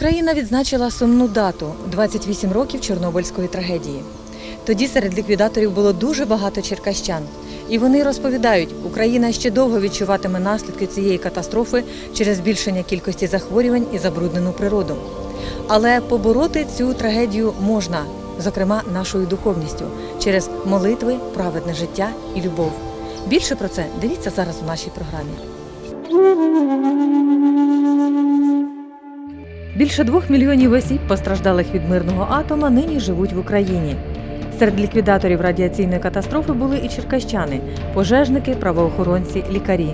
Україна відзначила сумну дату 28 років Чорнобильської трагедії. Тоді серед ліквідаторів було дуже багато черкащан. І вони розповідають, Україна ще довго відчуватиме наслідки цієї катастрофи через збільшення кількості захворювань і забруднену природу. Але побороти цю трагедію можна, зокрема нашою духовністю, через молитви, праведне життя і любов. Більше про це дивіться зараз у нашій програмі. Більше двох мільйонів осіб, постраждалих від мирного атома, нині живуть в Україні. Серед ліквідаторів радіаційної катастрофи були і черкащани, пожежники, правоохоронці, лікарі.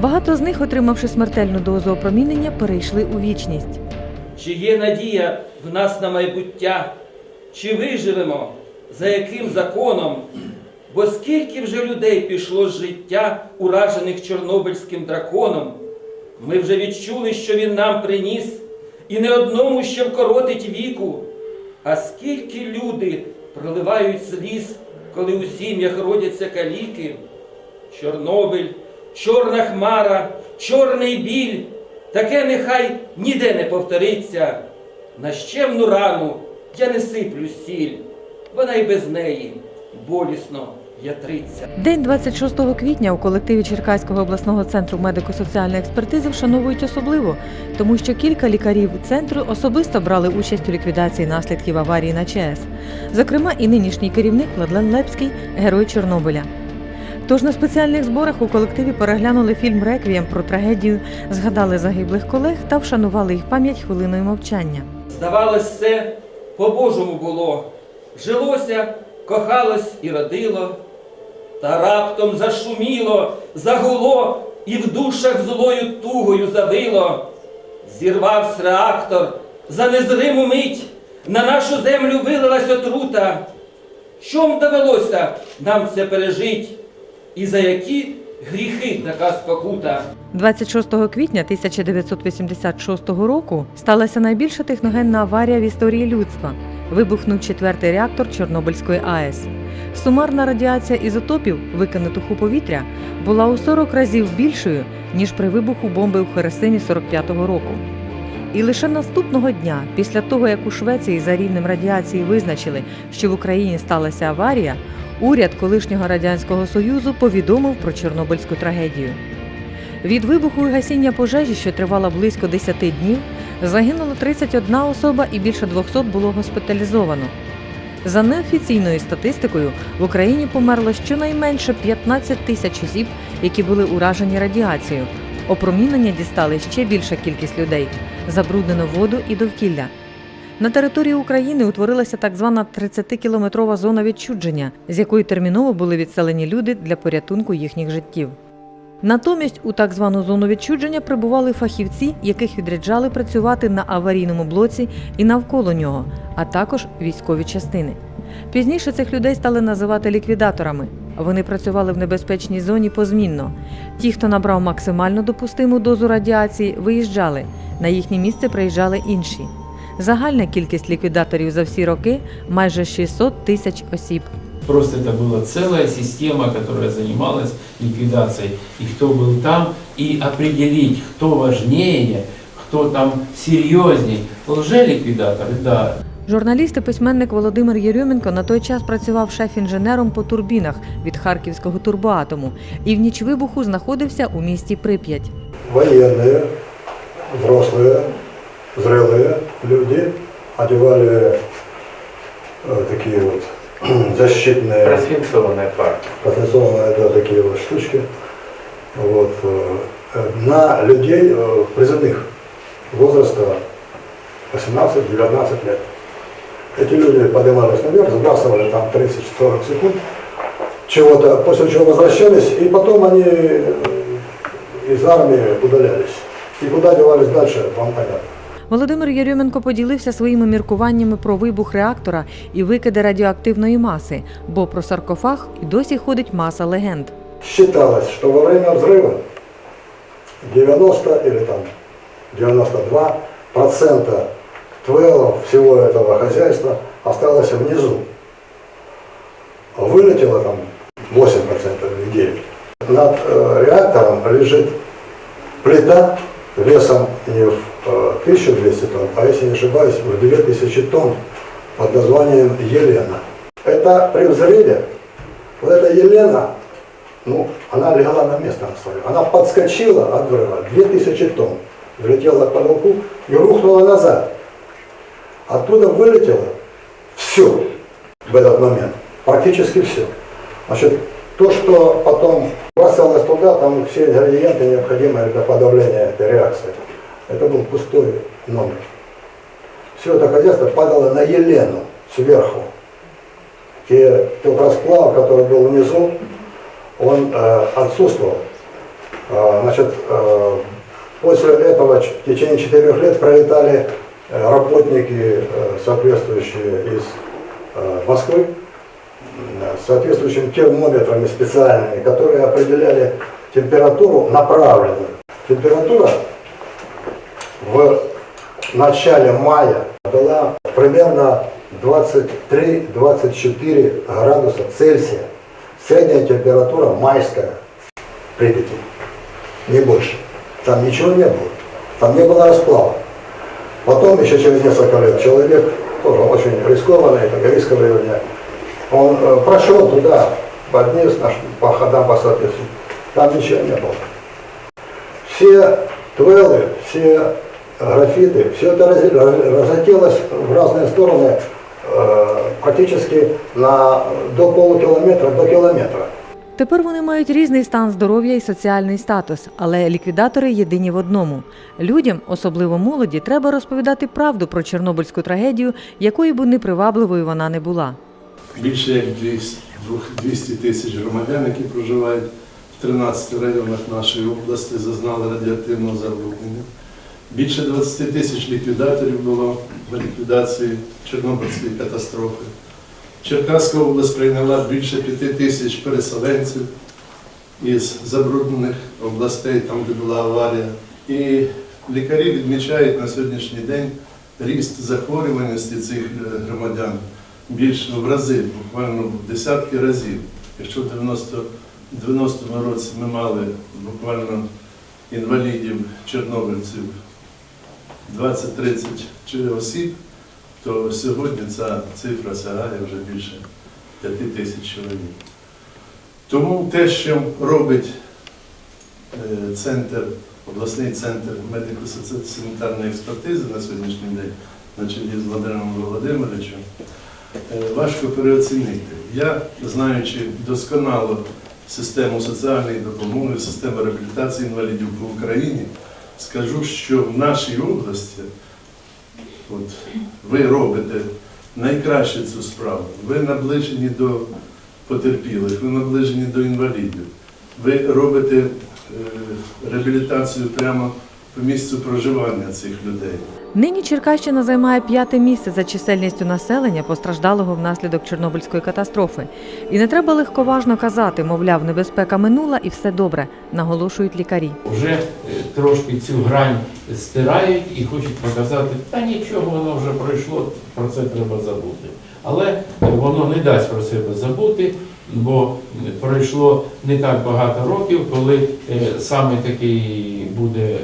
Багато з них, отримавши смертельну дозу опромінення, перейшли у вічність. Чи є надія в нас на майбуття? Чи виживемо? За яким законом? Бо скільки вже людей пішло з життя, уражених Чорнобильським драконом? Ми вже відчули, що він нам приніс, і не одному ще вкоротить віку. А скільки люди проливають сліз, коли у сім'ях родяться каліки? Чорнобиль, чорна хмара, чорний біль, таке нехай ніде не повториться. На щемну рану я не сиплю сіль, вона й без неї болісно ятриться. День 26 квітня у колективі Черкаського обласного центру медико-соціальної експертизи вшановують особливо, тому що кілька лікарів центру особисто брали участь у ліквідації наслідків аварії на ЧАЕС. Зокрема, і нинішній керівник Владлен Лепський, герой Чорнобиля. Тож на спеціальних зборах у колективі переглянули фільм Реквієм про трагедію, згадали загиблих колег та вшанували їх пам'ять хвилиною мовчання. Здавалось, все по-божому було. Жилося, кохалось і родило, та раптом зашуміло, загуло і в душах злою тугою завило. Зірвався реактор, за незриму мить на нашу землю вилилась отрута. Чом довелося нам це пережить, і за які гріхи така спокута? 26 квітня 1986 року сталася найбільша техногенна аварія в історії людства. Вибухнув четвертий реактор Чорнобильської АЕС. Сумарна радіація ізотопів, викинутих у повітря, була у 40 разів більшою, ніж при вибуху бомби у Хересимі 45-го року. І лише наступного дня, після того як у Швеції за рівнем радіації визначили, що в Україні сталася аварія, уряд колишнього радянського союзу повідомив про Чорнобильську трагедію. Від вибуху і гасіння пожежі, що тривала близько 10 днів, загинуло 31 особа і більше 200 було госпіталізовано. За неофіційною статистикою, в Україні померло щонайменше 15 тисяч осіб, які були уражені радіацією. Опромінення дістали ще більша кількість людей, забруднено воду і довкілля. На території України утворилася так звана 30-кілометрова зона відчудження, з якої терміново були відселені люди для порятунку їхніх життів. Натомість у так звану зону відчудження прибували фахівці, яких відряджали працювати на аварійному блоці і навколо нього, а також військові частини. Пізніше цих людей стали називати ліквідаторами. Вони працювали в небезпечній зоні позмінно. Ті, хто набрав максимально допустиму дозу радіації, виїжджали. На їхнє місце приїжджали інші. Загальна кількість ліквідаторів за всі роки майже 600 тисяч осіб. Просто это была целая система, которая занималась ликвидацией. И кто был там, и определить, кто важнее, кто там серьезней. Лжеликвидаторы, да, Журналіст і письменник Володимир Єрьоменко на той час працював шеф-інженером по турбінах від Харківського турбоатому і в ніч вибуху знаходився у місті Прип'ять. военные, взрослые, зрелые люди одевали э, такие вот защитные, просвинцованная пара. потенциальные да, такие вот штучки вот, э, на людей э, призывных возраста 18-19 лет. Эти люди поднимались наверх, сбрасывали там 30-40 секунд чего-то, после чего возвращались, и потом они э, из армии удалялись. И куда девались дальше, вам понятно. Володимир Єрьоменко поділився своїми міркуваннями про вибух реактора і викиди радіоактивної маси, бо про саркофаг і досі ходить маса легенд. Считалось, что во время взрыва 90 или там 92 процента твелов всего этого хозяйства осталось внизу. Вылетело там 8 процентов или 9. Над э, реактором лежит плита весом не в э, 1200 тонн, а если не ошибаюсь, в 2000 тонн под названием Елена. Это при взрыве, вот эта Елена, ну, она легла на место на свое. Она подскочила от взрыва, 2000 тонн, влетела к потолку и рухнула назад. Оттуда вылетело все в этот момент, практически все. Значит, то, что потом бросалось туда, там все ингредиенты необходимые для подавления этой реакции. Это был пустой номер. Все это хозяйство падало на Елену сверху. Те, тот расплав, который был внизу, он э, отсутствовал. Э, значит, э, после этого в течение четырех лет пролетали э, работники, э, соответствующие из э, Москвы, с соответствующими термометрами специальными, которые определяли температуру направленную. Температура в начале мая была примерно 23-24 градуса Цельсия. Средняя температура майская в Припяти, не больше. Там ничего не было, там не было расплава. Потом, еще через несколько лет, человек, тоже очень рискованный, как рисковый районе, он э, прошел туда, поднес наш, по ходам, по соответствию, там ничего не было. Все твеллы, все графиты, все это раз- раз- разлетелось в разные стороны э, практически на, до полукилометра, до километра. Тепер вони мають різний стан здоров'я і соціальний статус, але ліквідатори єдині в одному: людям, особливо молоді, треба розповідати правду про Чорнобильську трагедію, якою б непривабливою вона не була. більше як 200 двох- 200 тисяч громадян, які проживають в 13 районах нашої області, зазнали радіоактивного забруднення. Більше 20 тисяч ліквідаторів було в ліквідації Чорнобильської катастрофи. Черкаська область прийняла більше 5 тисяч переселенців із забруднених областей, там, де була аварія. І лікарі відмічають на сьогоднішній день ріст захворюваності цих е, громадян більш в рази, буквально в десятки разів. Якщо в 90-му році ми мали буквально інвалідів, чорнобильців 20-30 осіб, то сьогодні ця цифра сягає вже більше 5 тисяч чоловік. Тому те, що робить е, центр, обласний центр медико-санітарної експертизи на сьогоднішній день, на чолі з Владимиром Володимировичем, е, важко переоцінити. Я, знаючи досконало систему соціальної допомоги, систему реабілітації інвалідів по Україні, скажу, що в нашій області от, ви робите найкраще цю справу. Ви наближені до потерпілих, ви наближені до інвалідів. Ви робите е, реабілітацію прямо по місцю проживання цих людей. Нині Черкащина займає п'яте місце за чисельністю населення, постраждалого внаслідок Чорнобильської катастрофи. І не треба легковажно казати, мовляв, небезпека минула і все добре, наголошують лікарі. Вже е, трошки цю грань стирають і хочуть показати, та нічого, воно вже пройшло, про це треба забути. Але е, воно не дасть про себе забути, бо пройшло не так багато років, коли е, саме такий буде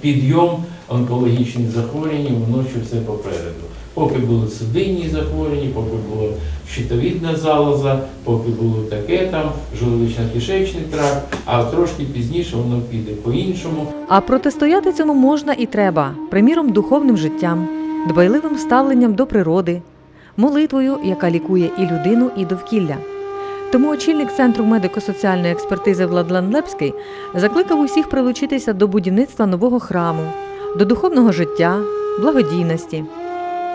підйом онкологічних захворювань, воно ще все попереду. Поки були судинні захворювання, поки була щитовідна залоза, поки було таке там, желудочно-кишечний тракт, а трошки пізніше воно піде по-іншому. А протистояти цьому можна і треба, приміром, духовним життям, дбайливим ставленням до природи, молитвою, яка лікує і людину, і довкілля. Тому очільник центру медико-соціальної експертизи Владлен Лепський закликав усіх прилучитися до будівництва нового храму, до духовного життя, благодійності.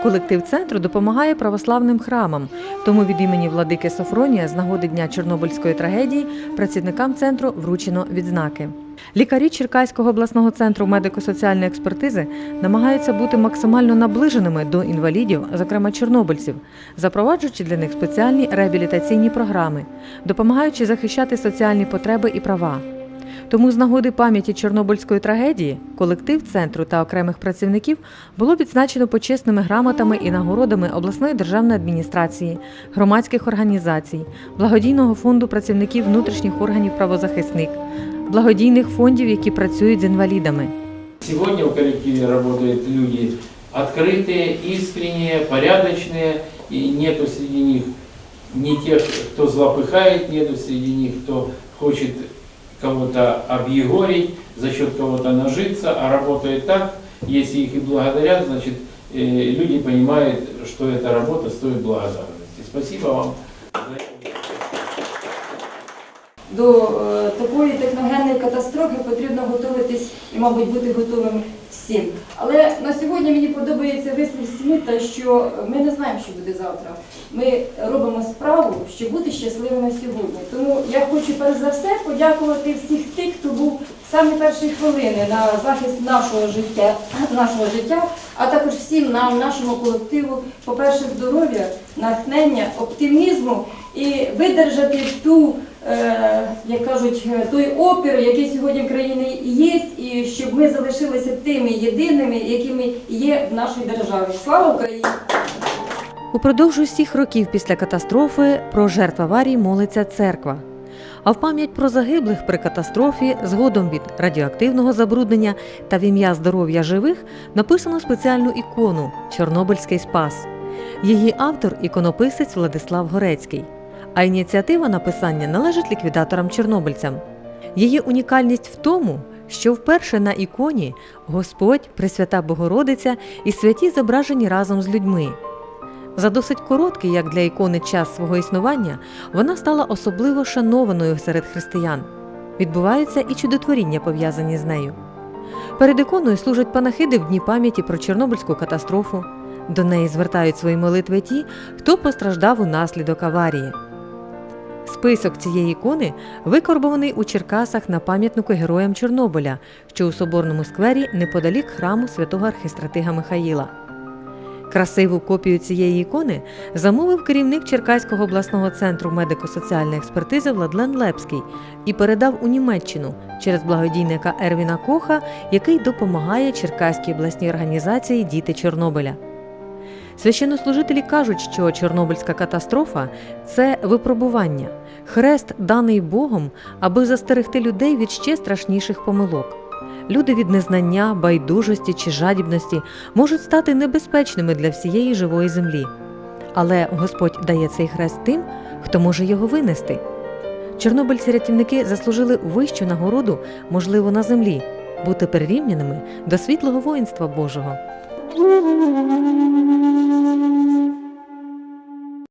Колектив центру допомагає православним храмам, тому від імені владики Софронія з нагоди дня Чорнобильської трагедії працівникам центру вручено відзнаки. Лікарі Черкаського обласного центру медико-соціальної експертизи намагаються бути максимально наближеними до інвалідів, зокрема чорнобильців, запроваджуючи для них спеціальні реабілітаційні програми, допомагаючи захищати соціальні потреби і права. Тому з нагоди пам'яті Чорнобильської трагедії колектив центру та окремих працівників було відзначено почесними грамотами і нагородами обласної державної адміністрації, громадських організацій, благодійного фонду працівників внутрішніх органів правозахисник, благодійних фондів, які працюють з інвалідами. Сегодня в коллективе работают люди открытые, искренние, порядочные, и нету среди них ни тех, кто злопыхает, нету среди них, кто хочет кого-то объегорить, за счет кого-то нажиться, а работает так, если их и благодарят, значит, э, люди понимают, что эта работа стоит благодарности. Спасибо вам за это. До е, такої техногенної катастрофи потрібно готуватись і, мабуть, бути готовим всім. Але на сьогодні мені подобається вислів Сміта, що ми не знаємо, що буде завтра. Ми робимо справу, щоб бути щасливими сьогодні. Тому я хочу перш за все подякувати всіх тих, хто був з самі перші хвилини на захист нашого життя, нашого життя, а також всім нам, нашому колективу, по-перше, здоров'я, натхнення, оптимізму і видержати ту е, як кажуть, е, той опір, який сьогодні в країні є, і щоб ми залишилися тими єдиними, якими є в нашій державі. Слава Україні! Упродовж усіх років після катастрофи про жертв аварії молиться церква. А в пам'ять про загиблих при катастрофі згодом від радіоактивного забруднення та в ім'я здоров'я живих написано спеціальну ікону Чорнобильський спас. Її автор іконописець Владислав Горецький. А ініціатива написання належить ліквідаторам-чорнобильцям. Її унікальність в тому, що вперше на іконі Господь, Пресвята Богородиця і святі зображені разом з людьми. За досить короткий, як для ікони, час свого існування, вона стала особливо шанованою серед християн. Відбуваються і чудотворіння, пов'язані з нею. Перед іконою служать панахиди в дні пам'яті про Чорнобильську катастрофу. До неї звертають свої молитви ті, хто постраждав унаслідок аварії. Список цієї ікони викорбований у Черкасах на пам'ятнику героям Чорнобиля, що у соборному сквері неподалік храму святого архістратига Михаїла. Красиву копію цієї ікони замовив керівник Черкаського обласного центру медико-соціальної експертизи Владлен Лепський і передав у Німеччину через благодійника Ервіна Коха, який допомагає Черкаській обласній організації Діти Чорнобиля. Священнослужителі кажуть, що Чорнобильська катастрофа це випробування, хрест, даний Богом, аби застерегти людей від ще страшніших помилок. Люди від незнання, байдужості чи жадібності можуть стати небезпечними для всієї живої землі. Але Господь дає цей хрест тим, хто може його винести. Чорнобильці-рятівники заслужили вищу нагороду, можливо, на землі, бути прирівняними до світлого воїнства Божого. Mm-hmm.